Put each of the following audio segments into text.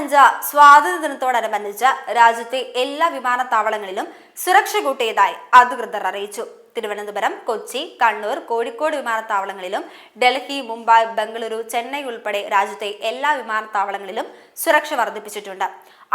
പതിനഞ്ച് സ്വാതന്ത്ര്യ ദിനത്തോടനുബന്ധിച്ച് രാജ്യത്തെ എല്ലാ വിമാനത്താവളങ്ങളിലും സുരക്ഷ കൂട്ടിയതായി അധികൃതർ അറിയിച്ചു. തിരുവനന്തപുരം കൊച്ചി കണ്ണൂർ കോഴിക്കോട് വിമാനത്താവളങ്ങളിലും ഡൽഹി മുംബൈ ബംഗളൂരു ചെന്നൈ ഉൾപ്പെടെ രാജ്യത്തെ എല്ലാ വിമാനത്താവളങ്ങളിലും സുരക്ഷ വർദ്ധിപ്പിച്ചിട്ടുണ്ട്.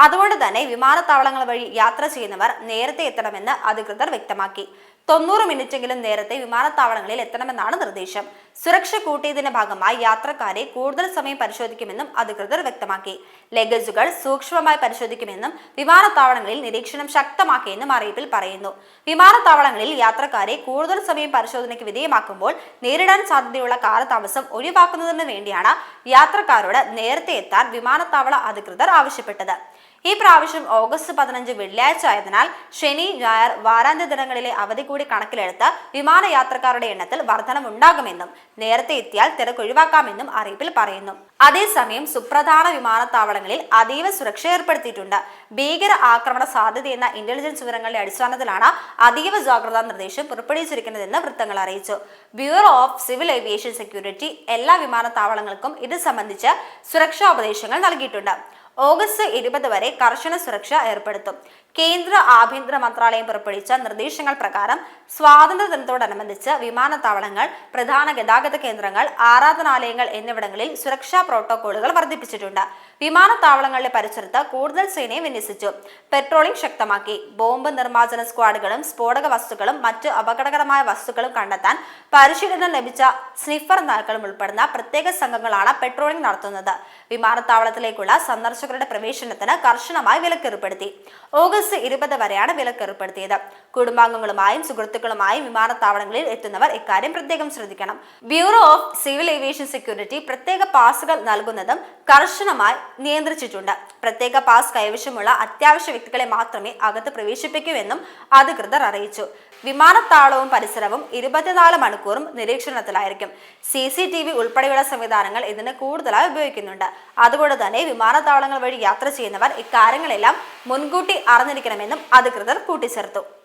അതുകൊണ്ട് തന്നെ വിമാനത്താവളങ്ങൾ വഴി യാത്ര ചെയ്യുന്നവർ നേരത്തെ എത്തണമെന്ന് അധികൃതർ വ്യക്തമാക്കി. തൊണ്ണൂറ് മിനിറ്റെങ്കിലും നേരത്തെ വിമാനത്താവളങ്ങളിൽ എത്തണമെന്നാണ് നിർദ്ദേശം. സുരക്ഷ കൂട്ടിയതിന്റെ ഭാഗമായി യാത്രക്കാരെ കൂടുതൽ സമയം പരിശോധിക്കുമെന്നും അധികൃതർ വ്യക്തമാക്കി. ലഗേജുകൾ സൂക്ഷ്മമായി പരിശോധിക്കുമെന്നും വിമാനത്താവളങ്ങളിൽ നിരീക്ഷണം ശക്തമാക്കിയെന്നും അറിയിപ്പിൽ പറയുന്നു. വിമാനത്താവളങ്ങളിൽ യാത്രക്കാരെ കൂടുതൽ സമയം പരിശോധനയ്ക്ക് വിധേയമാക്കുമ്പോൾ നേരിടാൻ സാധ്യതയുള്ള കാലതാമസം ഒഴിവാക്കുന്നതിന് വേണ്ടിയാണ് യാത്രക്കാരോട് നേരത്തെ എത്താൻ വിമാനത്താവള അധികൃതർ ആവശ്യപ്പെട്ടത്. ഈ പ്രാവശ്യം ഓഗസ്റ്റ് പതിനഞ്ച് വെള്ളിയാഴ്ച ആയതിനാൽ ശനി ഞായർ വാരാന്ത്യ ദിനങ്ങളിലെ അവധി കൂടി കണക്കിലെടുത്ത് വിമാനയാത്രക്കാരുടെ എണ്ണത്തിൽ വർധനമുണ്ടാകുമെന്നും നേരത്തെ എത്തിയാൽ തിരക്ക് ഒഴിവാക്കാമെന്നും അറിയിപ്പിൽ പറയുന്നു. അതേസമയം സുപ്രധാന വിമാനത്താവളങ്ങളിൽ അതീവ സുരക്ഷ ഏർപ്പെടുത്തിയിട്ടുണ്ട്. ഭീകര ആക്രമണ സാധ്യതയെന്ന ഇന്റലിജൻസ് വിവരങ്ങളുടെ അടിസ്ഥാനത്തിലാണ് അതീവ ജാഗ്രതാ നിർദ്ദേശം പുറപ്പെടുവിച്ചിരിക്കുന്നതെന്ന് വൃത്തങ്ങൾ അറിയിച്ചു. Bureau of civil aviation security എല്ലാ വിമാനത്താവളങ്ങൾക്കും ഇത് സംബന്ധിച്ച് സുരക്ഷാ ഉപദേശങ്ങൾ നൽകിയിട്ടുണ്ട്. ഓഗസ്റ്റ് ഇരുപത് വരെ കർശന സുരക്ഷ ഏർപ്പെടുത്തും. കേന്ദ്ര ആഭ്യന്തര മന്ത്രാലയം പുറപ്പെടുവിച്ച നിർദ്ദേശങ്ങൾ പ്രകാരം സ്വാതന്ത്ര്യ ദിനത്തോടനുബന്ധിച്ച് വിമാനത്താവളങ്ങൾ പ്രധാന ഗതാഗത കേന്ദ്രങ്ങൾ ആരാധനാലയങ്ങൾ എന്നിവിടങ്ങളിൽ സുരക്ഷാ പ്രോട്ടോകോളുകൾ വർദ്ധിപ്പിച്ചിട്ടുണ്ട്. വിമാനത്താവളങ്ങളുടെ പരിസരത്ത് കൂടുതൽ സേനയെ വിന്യസിച്ചു. പെട്രോളിംഗ് ശക്തമാക്കി. ബോംബ് നിർമ്മാർജന സ്ക്വാഡുകളും സ്ഫോടക വസ്തുക്കളും മറ്റ് അപകടകരമായ വസ്തുക്കളും കണ്ടെത്താൻ പരിശീലനം ലഭിച്ച സ്നിഫർ നായ്ക്കളും ഉൾപ്പെടുന്ന പ്രത്യേക സംഘങ്ങളാണ് പെട്രോളിംഗ് നടത്തുന്നത്. വിമാനത്താവളത്തിലേക്കുള്ള സന്ദർശകരുടെ പ്രവേശനത്തിന് കർശനമായി വിലക്കേർപ്പെടുത്തി. ഓഗസ്റ്റ് ഇരുപത് വരെയാണ് വിലക്കേർപ്പെടുത്തിയത്. കുടുംബാംഗങ്ങളുമായും സുഹൃത്തുക്കളുമായും വിമാനത്താവളങ്ങളിൽ എത്തുന്നവർ ഇക്കാര്യം പ്രത്യേകം ശ്രദ്ധിക്കണം. Bureau of civil aviation security പ്രത്യേക പാസുകൾ നൽകുന്നതും കർശനമായി നിയന്ത്രിച്ചിട്ടുണ്ട്. പ്രത്യേക പാസ് കൈവശമുള്ള അത്യാവശ്യ വ്യക്തികളെ മാത്രമേ അകത്ത് പ്രവേശിപ്പിക്കൂ എന്നും അധികൃതർ അറിയിച്ചു. വിമാനത്താവളവും പരിസരവും ഇരുപത്തിനാല് മണിക്കൂറും നിരീക്ഷണത്തിലായിരിക്കും. സി സി ടി വി ഉൾപ്പെടെയുള്ള സംവിധാനങ്ങൾ ഇതിന് കൂടുതലായി ഉപയോഗിക്കുന്നുണ്ട്. അതുകൊണ്ട് തന്നെ വിമാനത്താവളങ്ങൾ വഴി യാത്ര ചെയ്യുന്നവർ ഇക്കാര്യങ്ങളെല്ലാം മുൻകൂട്ടി അറിഞ്ഞിരിക്കണമെന്നും അധികൃതർ കൂട്ടിച്ചേർത്തു.